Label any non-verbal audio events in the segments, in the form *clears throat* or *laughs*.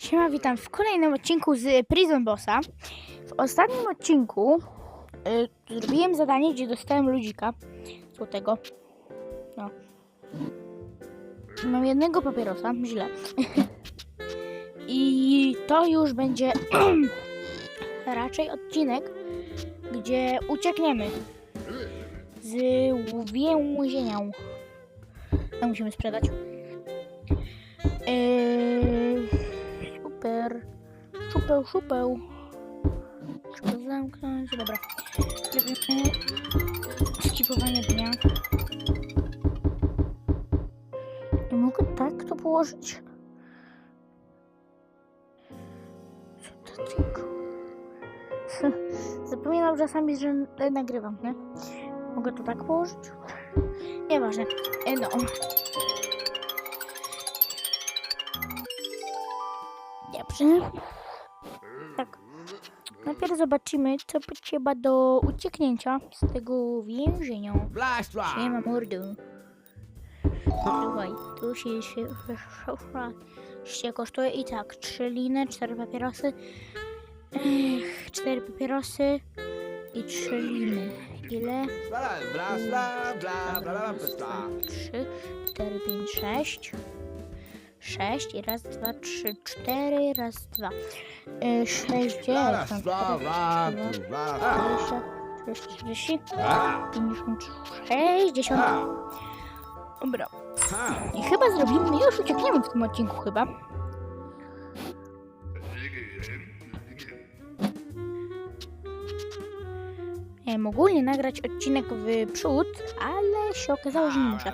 Siema, witam w kolejnym odcinku z Prison Bossa. W ostatnim odcinku y, zrobiłem zadanie, gdzie dostałem ludzika złotego. No. Mam jednego papierosa, źle. *laughs* I to już będzie *clears throat* raczej odcinek, gdzie uciekniemy z więzienia. To musimy sprzedać. Eee, super. Szupeł, szupeł. Trzeba zamknąć. Dobra. Robimy skipowanie dnia. Nie mogę tak to położyć? Co to tylko? Zapominam czasami, że nagrywam, nie? Mogę to tak położyć? Nieważne. E, no. Dobrze. Tak. Najpierw zobaczymy, co potrzeba do ucieknięcia z tego więzienia. Nie ma mordu. Słuchaj, tu się się się kosztuje i tak, trzy liny, cztery papierosy, Ech, cztery papierosy i trzy liny. Ile? Bla, bla, bla, bla. Dwadzieścia, trzydzieści, czterdzieści, A, pięćdziesiąt, sześćdziesiąt. a, Dobra. a. I chyba zrobimy, już uciekniemy w tym odcinku chyba. Miałem ogólnie nagrać odcinek w przód, ale się okazało, że nie muszę.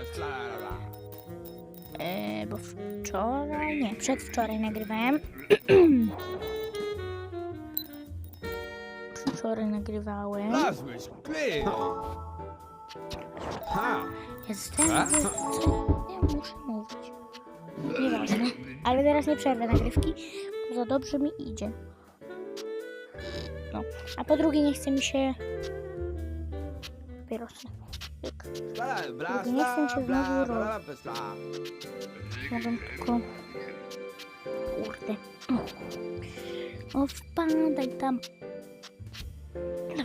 Bla, bla, bla. E, bo wczoraj, nie, przedwczoraj nagrywałem. *clears throat* Wczoraj nagrywałem. Lazłeś, klej. Ha, Jestem. Ja muszę mówić? Nieważne. Ale teraz nie przerwę nagrywki, bo za dobrze mi idzie. No. A po drugie nie chce mi się papierosy. Bla, bla, Nie chcę bla, znowu bla, bla, bla. Mogę tylko... Kurde. O. wpadaj tam. To.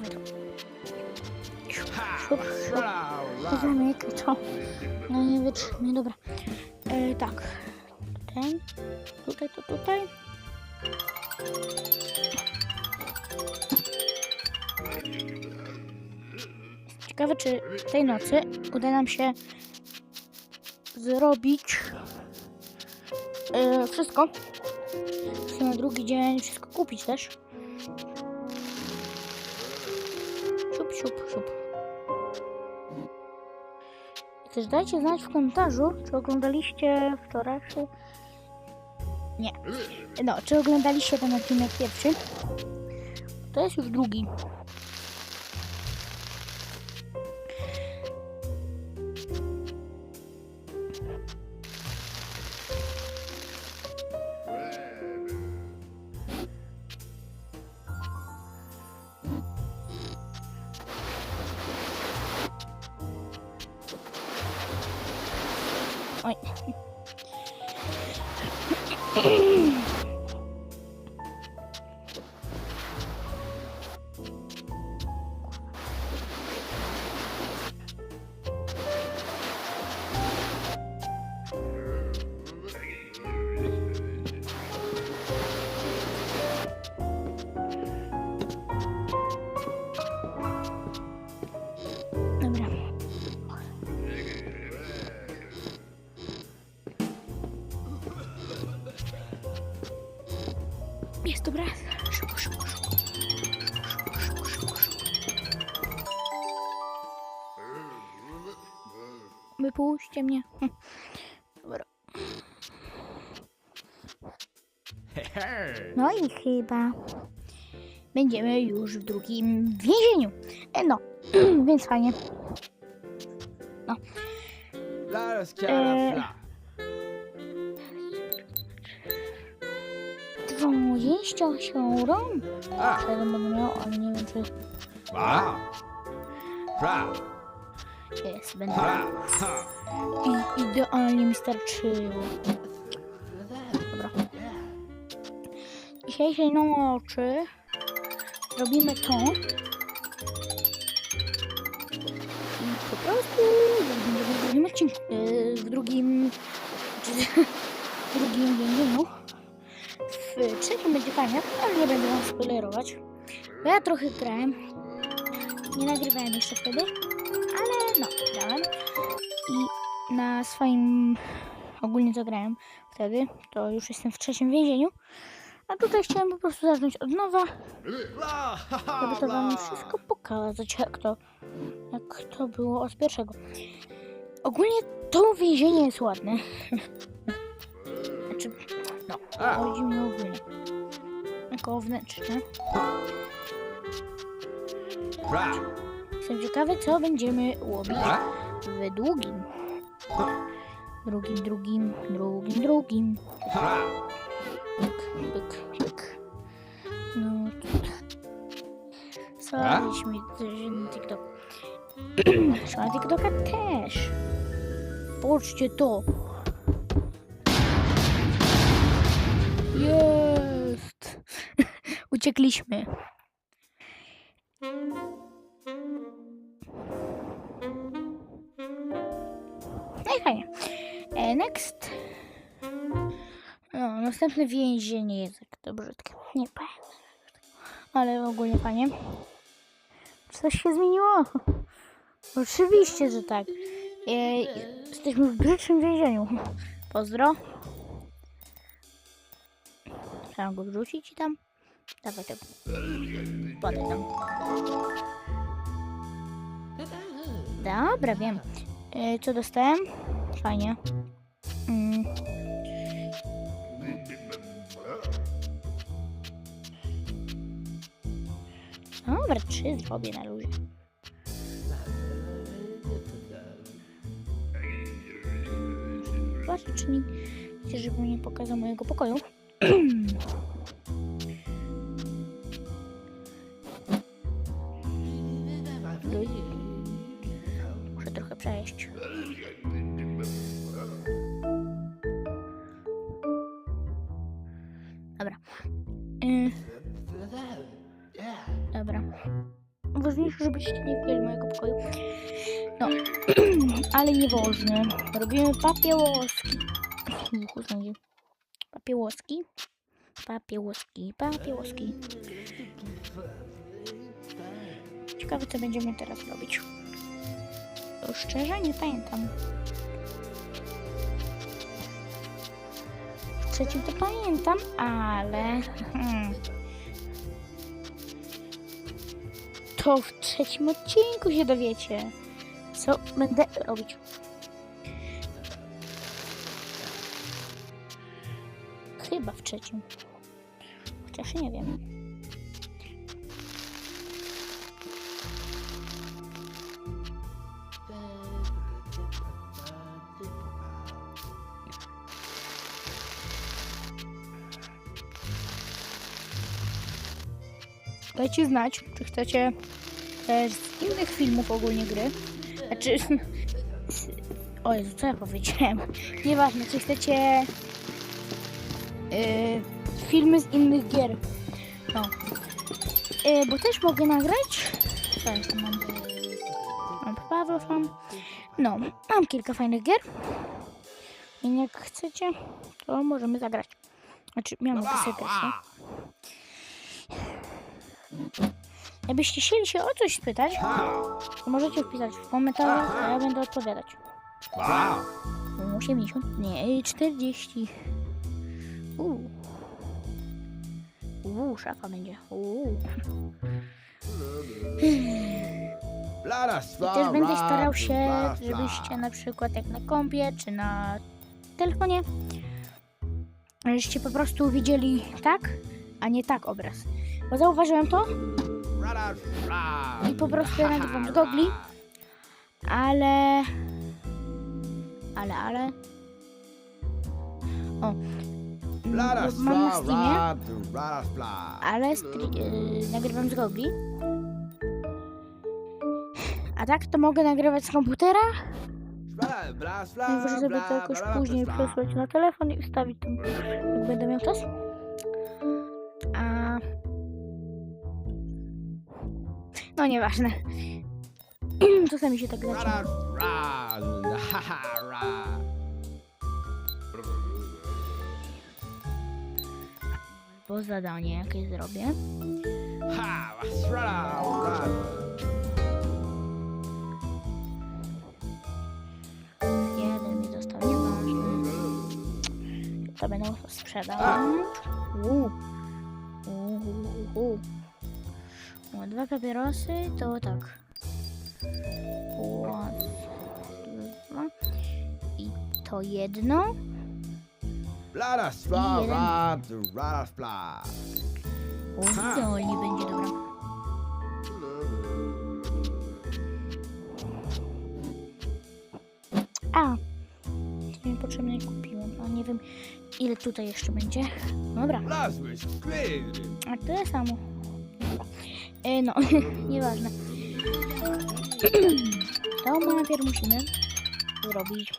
Ha, bla, bla. Zamykaj to. No nie wytrzymie, dobra. E, tak. Ten. Tutaj, to tutaj. Ciekawe, czy tej nocy uda nam się zrobić e, wszystko. Chcę na drugi dzień wszystko kupić też. Siup, siup, siup. Też dajcie znać w komentarzu, czy oglądaliście wczorajszy... Nie. No, czy oglądaliście ten odcinek pierwszy? To jest już drugi. Mm-hmm. *laughs* Wypuśćcie mnie. Hm. Dobra. No i chyba będziemy już w drugim więzieniu. E, no, *clears throat* więc fajnie. Bla, E. skiara, bla. 27 A, Przede będę miał, ale nie wiem czy. Bla, jest. Będę. bla, ha. I idealnie mi starczyło. Dobra. dzisiejszej nocy robimy to. I po prostu w drugim e, w drugim, w drugim więzieniu. W trzecim będzie fajnie, ale nie będę wam spoilerować. Bo ja trochę grałem. Nie nagrywałem jeszcze wtedy, ale no, grałem. I na swoim ogólnie to grałem wtedy, to już jestem w trzecim więzieniu. A tutaj chciałem po prostu zacząć od nowa, żeby to wam wszystko pokazać, jak to, jak to było od pierwszego. Ogólnie to więzienie jest ładne. Znaczy, no, chodzi mi ogólnie. Jako wnętrzne. Jestem ciekawy, co będziemy łowić w długim. Drugim, drugim, drugim, drugim. Ha. Byk, byk, byk. No. A? Sorry, mi na TikTok. na TikToka też. Patrzcie to. Jest. *laughs* Uciekliśmy. No i fajnie. E, next. No, następne więzienie jest to brzydkie. Nie pamiętam. Ale ogólnie fajnie. Coś się zmieniło? Oczywiście, że tak. E, jesteśmy w brzydszym więzieniu. Pozdro. Trzeba go wrzucić i tam. Dawaj tego. Padaj tam. Dobra, wiem. E, co dostałem? Fajnie. Mm. Dobra, trzy zrobię na luzie. Patrzę, czy nie... Chcę, żebym nie pokazał mojego pokoju. *clears throat* Przejść. Dobra. Y, Dobra. Ważniejsze, żebyście nie widzieli mojego pokoju. No, *clears throat* ale nieważne. Robimy papiełoski. W uchu znajdzie. Papiełoski. Papiełoski, papiełoski. Ciekawe, co będziemy teraz robić. Szczerze nie pamiętam. Trzecim to pamiętam, ale... Hmm. To w trzecim odcinku się dowiecie, co będę robić. Chyba w trzecim. Chociaż nie wiem. Dajcie znać, czy chcecie też z innych filmów ogólnie gry. Znaczy... *laughs* O Jezu, co ja powiedziałem? Nieważne, czy chcecie yy, filmy z innych gier. No. Yy, bo też mogę nagrać. Co jeszcze mam? Mam Pawła mam. No, mam kilka fajnych gier. I jak chcecie, to możemy zagrać. Znaczy, miałam Bla, sobie grać. Jakbyście chcieli się o coś spytać, to możecie wpisać w komentarzach, a ja będę odpowiadać. Bla. 80, nie, 40. Uuu. Uuu, szafa będzie. Uuu. I też będę starał się, żebyście na przykład jak na kompie, czy na telefonie, żeście po prostu widzieli tak, a nie tak obraz. Bo zauważyłem to. I po prostu ja nagrywam z gogli. ale... Ale, ale... O. Mam na Steamie, ale yy, nagrywam z gogli. A tak to mogę nagrywać z komputera. Bla, bla, bla, bla, to jakoś później przesłać na telefon i wstawić tam, jak będę miał czas. No nieważne. *clears throat* Czasami się tak zaczyna. Ra, ra, ra, ha, ha, ra. Bo zadanie jakie zrobię. Jeden mi został nieważny. To będę sprzedał. Uuu. Uuu. Dwa papierosy to tak. Raz, dwa. I to jedno. Bladas, ra, jeden. ra, ra, ra. O, Ha. idealnie będzie dobra. A, to niepotrzebnie kupiłem. A nie wiem, ile tutaj jeszcze będzie. Dobra, a tyle samo. No, *laughs* nieważne. To najpierw musimy zrobić.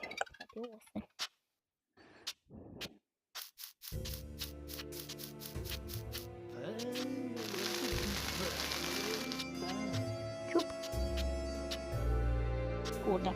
Kurde.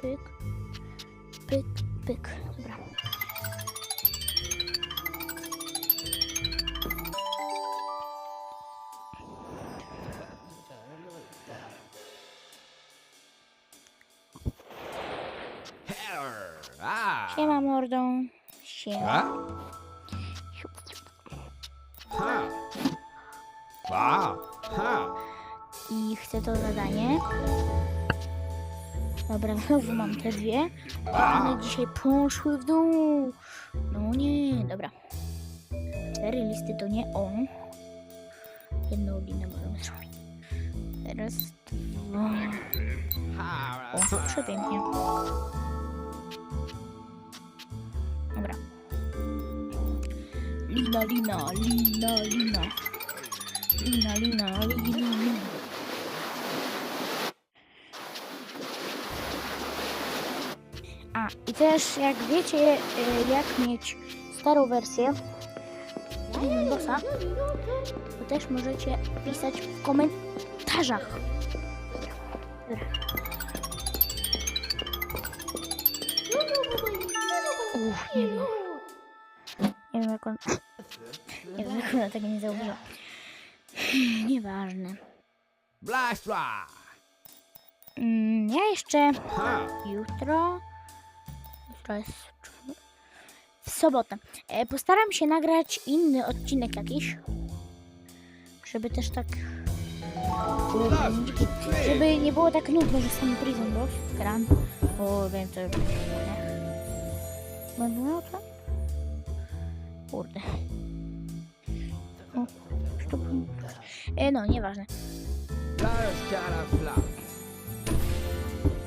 Pyk, pyk, pyk. Dobra. Siema mordą. Siema. Ha. Ba. Ha. I chcę to zadanie. Dobra, znowu mam te dwie. One dzisiaj poszły w dół. No nie, dobra. Cztery listy to nie on. Jedną linę możemy zrobić. Teraz dwa. O, przepięknie. Dobra. Lina, lina, lina, lina. Lina, lina, lina, lina. Też jak wiecie, y, jak mieć starą wersję Windowsa, to też możecie pisać w komentarzach. Uff, nie wiem. Nie wiem jak on... Nie wiem jak ona tego nie zauważyła. Nieważne. Blasła. Mm, ja jeszcze jutro... Jutro jest... W sobotę. E, postaram się nagrać inny odcinek jakiś. Żeby też tak... Żeby nie było tak nudno, że sam Prison Boss gram. Bo wiem co... Będę miał to? Kurde. O, sztup. E, no, nieważne.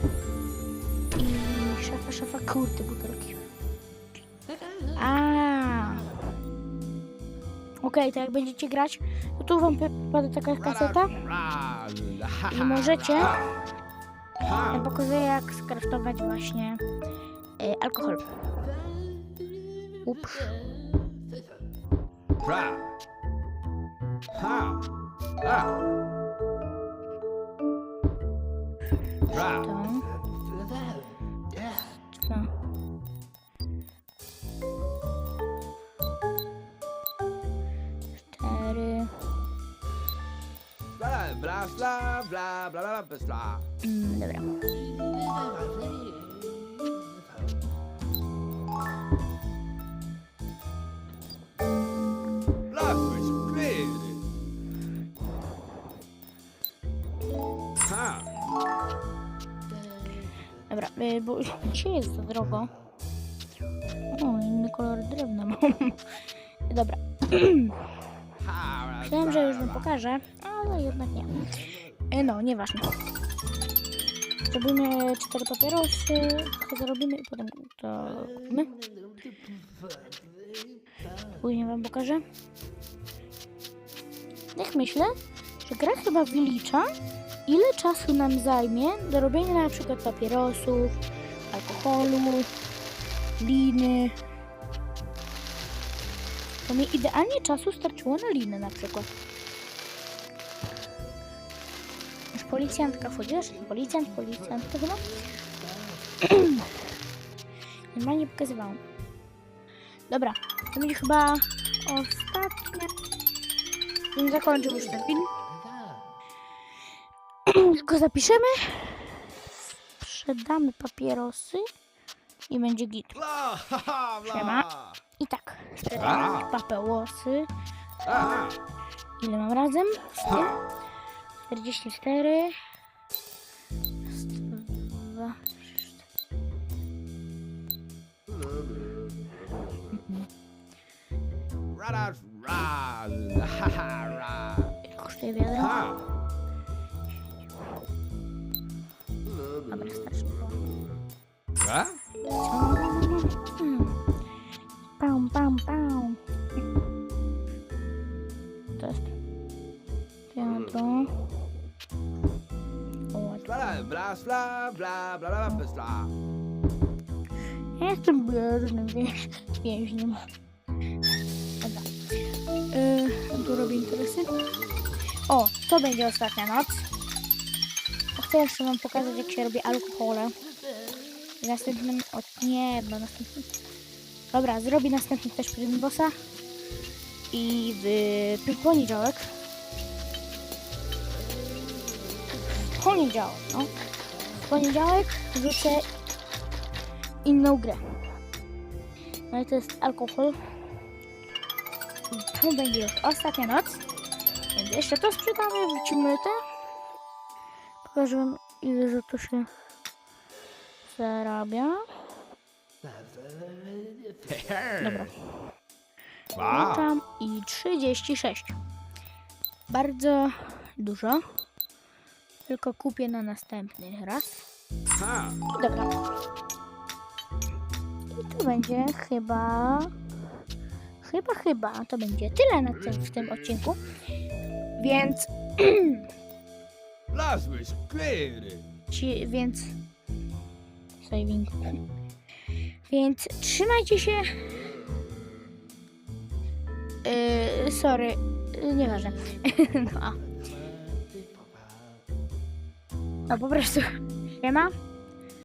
I szafa, szafa, kurde, butelki. A. Okej, to jak będziecie grać, to tu wam pada taka kaseta i możecie, ja pokazuję jak skraftować właśnie e, alkohol. Ups. To. Bla, bla, bla, bla, bla, bla, bla, bla. Mm, dobra. Blasłeś, skryry. Ha. Dobra, y, bo dzisiaj jest za drogo. O, inny kolor drewna mam. Dobra. *clears throat* Ha. Myślałem, że już wam pokażę, ale jednak nie. E, No, nieważne. Zrobimy cztery papierosy, zarobimy i potem to kupimy. Później wam pokażę. Jak myślę, że gra chyba wylicza, ile czasu nam zajmie do robienia na przykład papierosów, alkoholu, liny. To mi idealnie czasu starczyło na linę na przykład. Policjantka wchodzisz? Policjant, policjant, to chyba? *clears throat* Normalnie pokazywałam. Dobra, to będzie chyba ostatnie. Bym zakończył już ten film. *clears throat* Tylko zapiszemy. Sprzedamy papierosy i będzie git. Siema. I tak, sprzedamy papierosy. Ile mam razem? Z tym? Ha. 44. 102. Ra, ra, ra, ra. Kosztuje wiadro? Dobra, starczy. Hmm. Pam, pam, pam. Bla, bla, bla, bla, bla. Ja jestem wiesz, więźniem. Dobra. Yy, tu robię interesy. O, to będzie ostatnia noc. Chcę jeszcze wam pokazać, jak się robi alkohole. W następnym... O, nie, bo. Dobra, zrobię następny też prym bossa. I w poniedziałek. Poniedziałek, no. W poniedziałek wrzucę inną grę. No i to jest alkohol. To będzie już ostatnia noc. Więc jeszcze to sprzedamy, wrócimy te. Pokażę wam ile za to się zarabia. Dobra. Tam i 36. Bardzo dużo. Tylko kupię na następny raz. Ha. Dobra. I to będzie chyba. Chyba, chyba to będzie tyle na tym, w tym odcinku. Więc. *clears throat* Szklery. Ci, więc. Saving. Więc trzymajcie się. Yy, sorry, nieważne. *laughs* no. Po prostu. Siema.